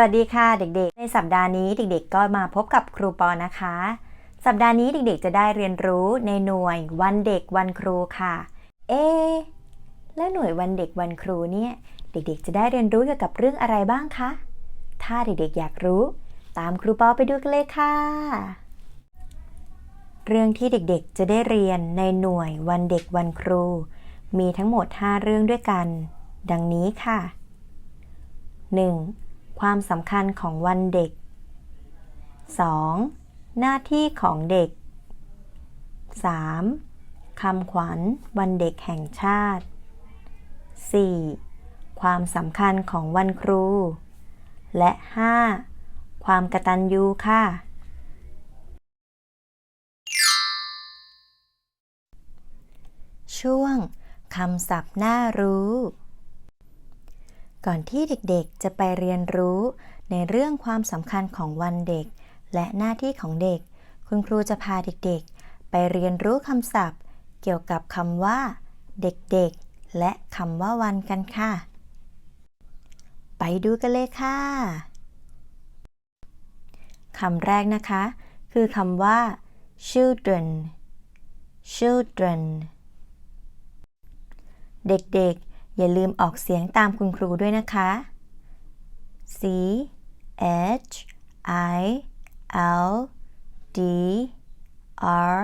วัสดีค่ะเด็กๆ ในสัปดาห์นี้เด็กๆ ก็มาพบกับครูปอนะคะ สัปดาห์นี้เด็กๆ จะได้เรียนรู้ในหน่วยวันเด็กวันครูค่ะ เอ และหน่วยวันเด็กวันครูเนี่ยเด็กๆ จะได้เรียนรู้เกี่ยวกับเรื่องอะไรบ้างคะ ถ้าเด็กๆ อยากรู้ ตามครูปอไปดูกันเลยค่ะ เรื่องที่เด็กๆ จะได้เรียนในหน่วยวันเด็กวันครู มีทั้งหมด 5 เรื่องด้วยกัน ดังนี้ค่ะ 1. ความสำคัญของวันเด็ก 2. หน้าที่ของเด็ก 3. คำขวัญวันเด็กแห่งชาติ 4. ความสำคัญของวันครู และ 5. ความกตัญญูค่ะ ช่วงคำศัพท์น่ารู้ ก่อนที่เด็กๆ จะไปเรียนรู้ในเรื่องความสำคัญของวันเด็ก และหน้าที่ของเด็ก คุณครูจะพาเด็กๆ ไปเรียนรู้คำศัพท์ เกี่ยวกับคำว่า เด็กๆ และคำว่าวันกันค่ะ ไปดูกันเลยค่ะคำแรกนะคะ คือคำว่า children children เด็กๆ อย่าลืมออกเสียงตามคุณครูด้วยนะคะ C H I L D R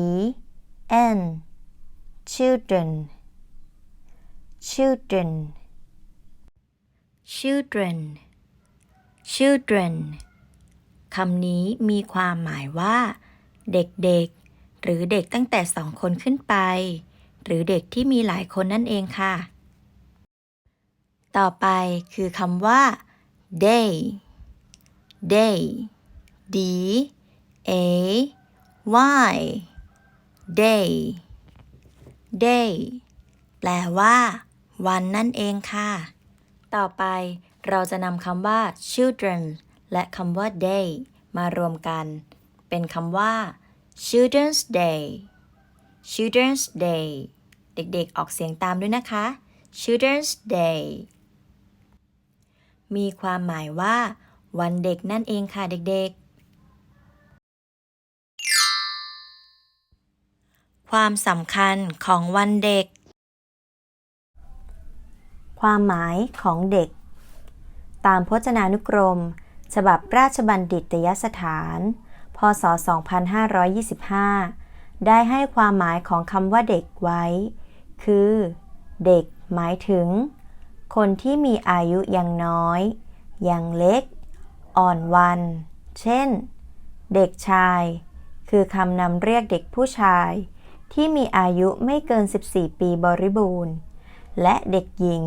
E N children children children children คำนี้มีความหมายว่า เด็กๆ หรือเด็กตั้งแต่สองคนขึ้นไป หรือเด็กที่มีหลายคนนั่นเองค่ะ ต่อไปคือคำว่า day day d a y day day แปลว่า วันนั่นเองค่ะ ต่อไปเราจะนำคำว่า children และคำว่า day มารวมกัน เป็นคำว่า children's day children's day เด็กๆ ออกเสียงตามด้วยนะคะ children's day มีความหมายว่า วันเด็กนั่นเองค่ะเด็กๆ ความสำคัญของวันเด็ก ความหมายของเด็ก ตามพจนานุกรม ฉบับราชบัณฑิตยสถาน พศ 2525 ได้ให้ความหมายของคำว่าเด็กไว้ คือ เด็กหมายถึง คนที่มีอายุยังน้อย ยังเล็ก อ่อนวัน เช่น เด็กชาย คือคำนำเรียกเด็กผู้ชาย ที่มีอายุไม่เกิน 14 ปีบริบูรณ์ และเด็กหญิง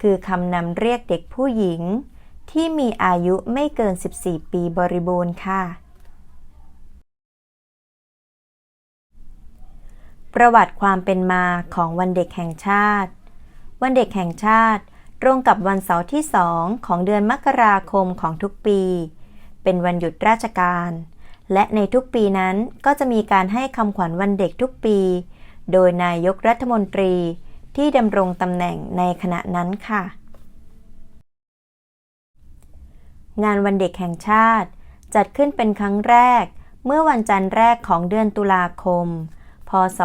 คือคำนำเรียกเด็กผู้หญิง ที่มีอายุไม่เกิน 14 ปีบริบูรณ์ค่ะ ประวัติความเป็นมาของวันเด็กแห่งชาติ วันเด็กแห่งชาติตรงกับวันเสาร์ที่สองของเดือนมกราคมของทุกปี เป็นวันหยุดราชการ และในทุกปีนั้นก็จะมีการให้คำขวัญวันเด็กทุกปี โดยนายกรัฐมนตรีที่ดำรงตำแหน่งในขณะนั้นค่ะ งานวันเด็กแห่งชาติ จัดขึ้นเป็นครั้งแรก เมื่อวันจันทร์แรกของเดือนตุลาคม พศ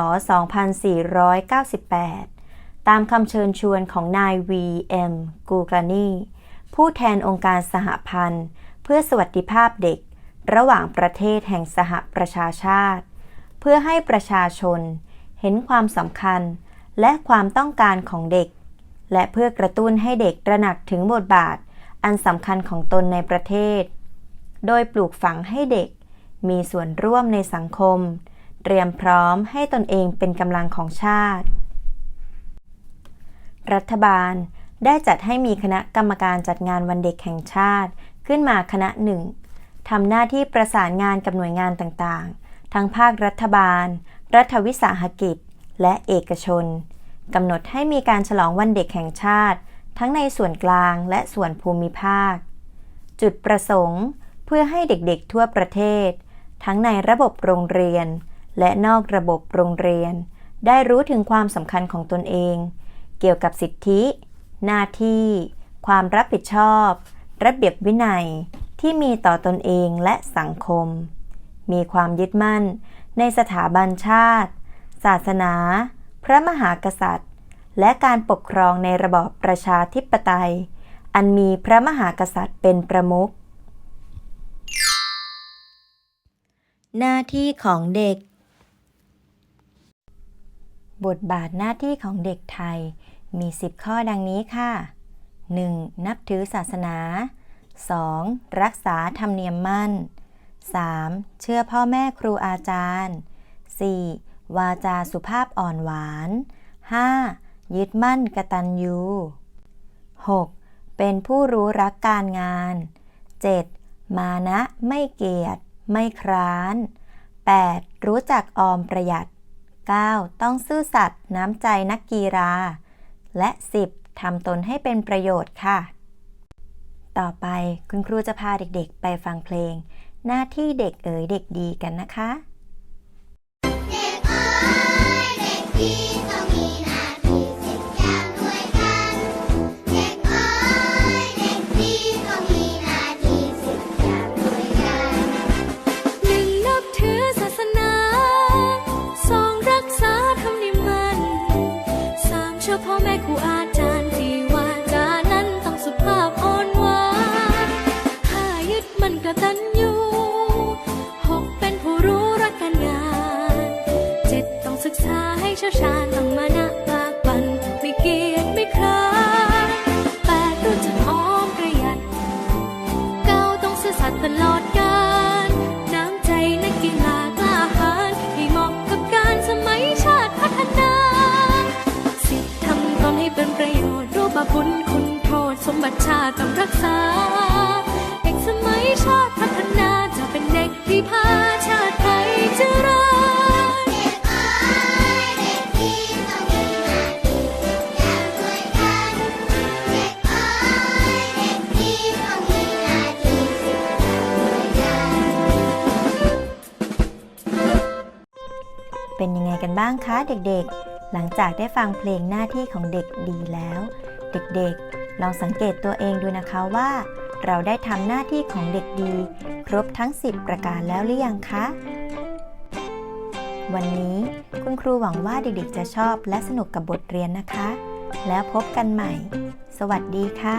2498 ตามคำเชิญชวนของนาย V.M. กูกานีผู้แทนองค์การสหพันธ์ เพื่อสวัสดิภาพเด็ก ระหว่างประเทศแห่งสหประชาชาติ เพื่อให้ประชาชน เห็นความสำคัญและความต้องการของเด็ก และเพื่อกระตุ้นให้เด็กตระหนักถึงบทบาท อันสำคัญของตนในประเทศ โดยปลูกฝังให้เด็กมีส่วนร่วมในสังคม เตรียมพร้อมให้ตนเองเป็นกำลังของชาติ รัฐบาลได้จัดให้มีคณะกรรมการจัดงานวันเด็กแห่งชาติขึ้นมาคณะหนึ่งทำหน้าที่ประสานงานกับหน่วยงานต่างๆ ทั้งภาครัฐบาล รัฐวิสาหกิจ และเอกชนกำหนดให้มีการฉลองวันเด็กแห่งชาติ ทั้งในส่วนกลางและส่วนภูมิภาค จุดประสงค์เพื่อให้เด็กๆทั่วประเทศ ทั้งในระบบโรงเรียน และนอกระบบโรงเรียน ได้รู้ถึงความสำคัญของตนเอง เกี่ยวกับสิทธิ หน้าที่ ความรับผิดชอบ ระเบียบวินัยที่มีต่อตนเองและสังคม มีความยึดมั่นในสถาบันชาติ ศาสนา พระมหากษัตริย์ และการปกครองในระบอบประชาธิปไตย อันมีพระมหากษัตริย์เป็นประมุขหน้าที่ของเด็ก บทบาทหน้าที่ของเด็กไทยมี 10 ข้อดังนี้ค่ะ 1. นับถือศาสนา 2. รักษาธรรมเนียมมั่น 3. เชื่อพ่อแม่ครูอาจารย์ 4. วาจาสุภาพอ่อนหวาน 5. ยึดมั่นกตัญญู 6. เป็นผู้รู้รักการงาน 7. มานะไม่เกียจไม่คร้าน 8. รู้จักออมประหยัด 9. ต้องซื่อสัตย์น้ำใจนักกีฬา และ 10. ทำตนให้เป็นประโยชน์ค่ะ ต่อไปคุณครูจะพาเด็กๆ ไปฟังเพลง หน้าที่เด็กเอ๋ยเด็กดีกันนะคะ เด็กเอ๋ยเด็กดี ตัญญูหกเป็นผู้รู้รักการงานเจ็ดต้องศึกษาให้เชี่ยวชาญต้องมานะปากปันไม่เกียจไม่คร้านแปดรู้จักออมประหยัดเก้าต้องซื่อสัตย์ตลอดกาลน้ำใจนักกีฬากล้าหาญให้เหมาะกับการสมัยชาติพัฒนาสิทธิ์ทำตนให้เป็นประโยชน์รู้บาปบุญคุณโทษสมบัติชาติต้องรักษา เป็นยังไงกันบ้างคะเด็กๆ หลังจากได้ฟังเพลงหน้าที่ของเด็กดีแล้ว เด็กๆ ลองสังเกตตัวเองดูนะคะว่า เราได้ทำหน้าที่ของเด็กดี ครบทั้ง 10 ประการแล้วหรือยังคะ วันนี้คุณครูหวังว่าเด็กๆ จะชอบและสนุกกับบทเรียนนะคะ แล้วพบกันใหม่ สวัสดีค่ะ